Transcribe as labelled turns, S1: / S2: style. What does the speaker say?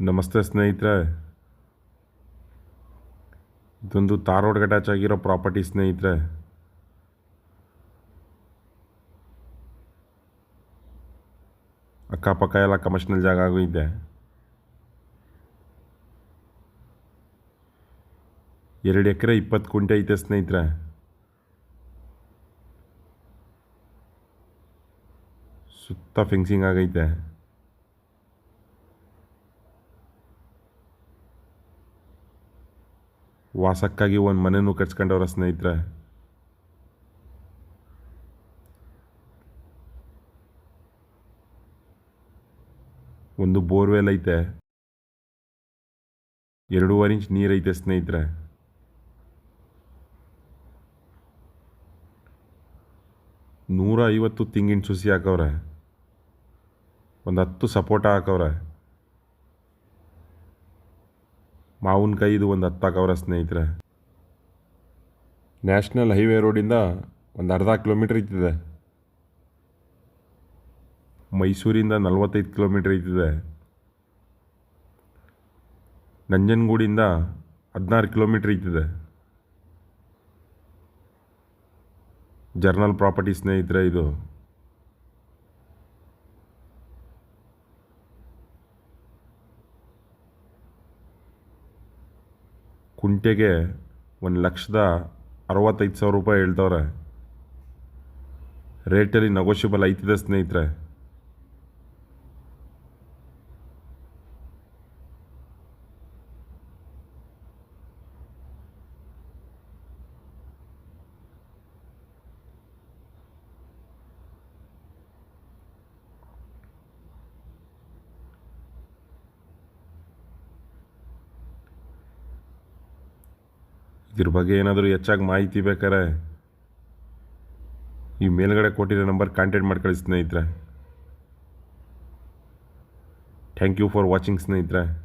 S1: ನಮಸ್ತೆ ಸ್ನೇಹಿತರೆ. ಇದೊಂದು ತಾರ್ ರೋಡ್ ಅಟ್ಯಾಚ್ ಆಗಿರೋ ಪ್ರಾಪರ್ಟಿ ಸ್ನೇಹಿತರೆ. ಅಕ್ಕಪಕ್ಕ ಎಲ್ಲ ಕಮರ್ಷಿಯಲ್ ಜಾಗ ಇದೆ. ಎರಡು ಎಕರೆ ಇಪ್ಪತ್ತು ಕುಂಟೆ ಐತೆ ಸ್ನೇಹಿತರೆ. ಸುತ್ತ ಫೆನ್ಸಿಂಗ್ ಆಗೈತೆ. ವಾಸಕ್ಕಾಗಿ ಒಂದು ಮನೆನೂ ಕಟ್ಸ್ಕೊಂಡವ್ರ ಸ್ನೇಹಿತರೆ. ಒಂದು ಬೋರ್ವೆಲ್ ಐತೆ. ಎರಡೂವರೆ ಇಂಚ್ ನೀರೈತೆ ಸ್ನೇಹಿತರೆ. ನೂರ ಐವತ್ತು ತೆಂಗಿನ ಸುಸಿ ಹಾಕವ್ರೆ. ಒಂದು ಹತ್ತು ಸಪೋಟ ಹಾಕವ್ರೆ. ಮಾವಿನಕಾಯಿದು ಒಂದು ಹತ್ತು ಕವರ ಸ್ನೇಹಿತರೆ. ನ್ಯಾಷನಲ್ ಹೈವೇ ರೋಡಿಂದ ಒಂದು ಅರ್ಧ ಕಿಲೋಮೀಟ್ರ್ ಇತ್ತಿದೆ. ಮೈಸೂರಿಂದ ನಲವತ್ತೈದು ಕಿಲೋಮೀಟ್ರ್ ಇತ್ತಿದೆ. ನಂಜನಗೂಡಿಂದ ಹದಿನಾರು ಕಿಲೋಮೀಟ್ರ್ ಇತ್ತಿದೆ. ಜರ್ನಲ್ ಪ್ರಾಪರ್ಟಿ ಸ್ನೇಹಿತರೆ ಇದು. ಕುಂಟೆಗೆ ಒಂದು ಲಕ್ಷದ ಅರವತ್ತೈದು ಸಾವಿರ ರೂಪಾಯಿ ಹೇಳ್ತವ್ರೆ. ರೇಟಲ್ಲಿ ನಗೋಷಿಯಬಲ್ ಐತಿದೆ ಸ್ನೇಹಿತರೆ. ಇದ್ರ ಬಗ್ಗೆ ಏನಾದರೂ ಹೆಚ್ಚಾಗಿ ಮಾಹಿತಿ ಬೇಕಾರೆ ಈ ಮೇಲ್ಗಡೆ ಕೊಟ್ಟಿರೋ ನಂಬರ್ ಕಾಂಟ್ಯಾಕ್ಟ್ ಮಾಡ್ಕೊಳ್ಳಿ ಸ್ನೇಹಿತರೆ. ಥ್ಯಾಂಕ್ ಯು ಫಾರ್ ವಾಚಿಂಗ್ ಸ್ನೇಹಿತರೆ.